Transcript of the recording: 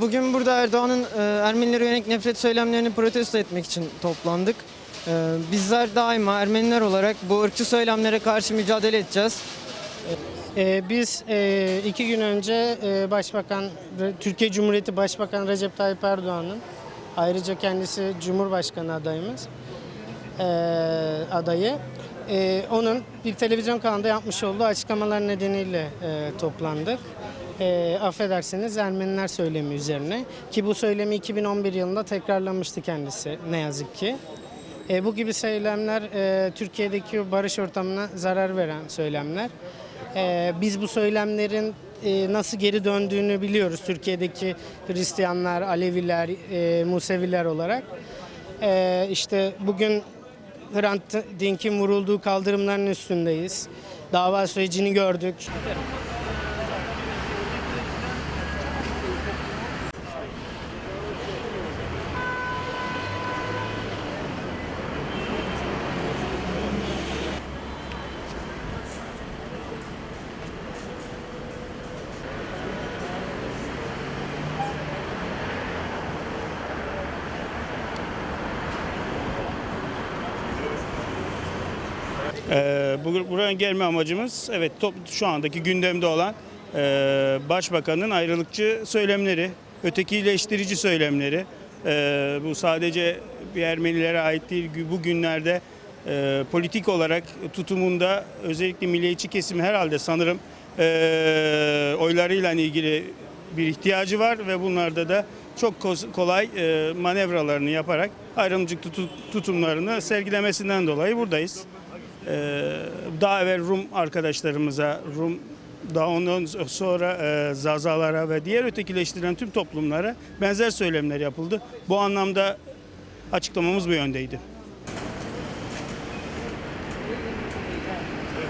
Bugün burada Erdoğan'ın e, Ermenilere yönelik nefret söylemlerini protesto etmek için toplandık. Ee, Bizler daima Ermeniler olarak bu ırkçı söylemlere karşı mücadele edeceğiz. Ee, biz e, iki gün önce e, Başbakan, Türkiye Cumhuriyeti Başbakanı Recep Tayyip Erdoğan'ın ayrıca kendisi Cumhurbaşkanı adayımız adayı. onun bir televizyon kanalında yapmış olduğu açıklamalar nedeniyle toplandık. E, affedersiniz Ermeniler söylemi üzerine ki bu söylemi 2011 yılında tekrarlamıştı kendisi ne yazık ki. E, bu gibi söylemler e, Türkiye'deki barış ortamına zarar veren söylemler. E, biz bu söylemlerin e, nasıl geri döndüğünü biliyoruz Türkiye'deki Hristiyanlar, Aleviler, e, Museviler olarak. E, işte bugün Hrant Dink'in vurulduğu kaldırımların üstündeyiz. Dava sürecini gördük. Ee, bu- buraya gelme amacımız evet top, şu andaki gündemde olan e, başbakanın ayrılıkçı söylemleri, ötekileştirici söylemleri. Ee, bu sadece bir Ermenilere ait değil. Bu günlerde e, politik olarak tutumunda özellikle milliyetçi kesim herhalde sanırım e, oylarıyla ilgili bir ihtiyacı var ve bunlarda da çok kolay e, manevralarını yaparak ayrımcılık tutu- tutumlarını sergilemesinden dolayı buradayız. Ee, daha evvel Rum arkadaşlarımıza, Rum daha ondan sonra e, zazalara ve diğer ötekileştiren tüm toplumlara benzer söylemler yapıldı. Bu anlamda açıklamamız bu yöndeydi.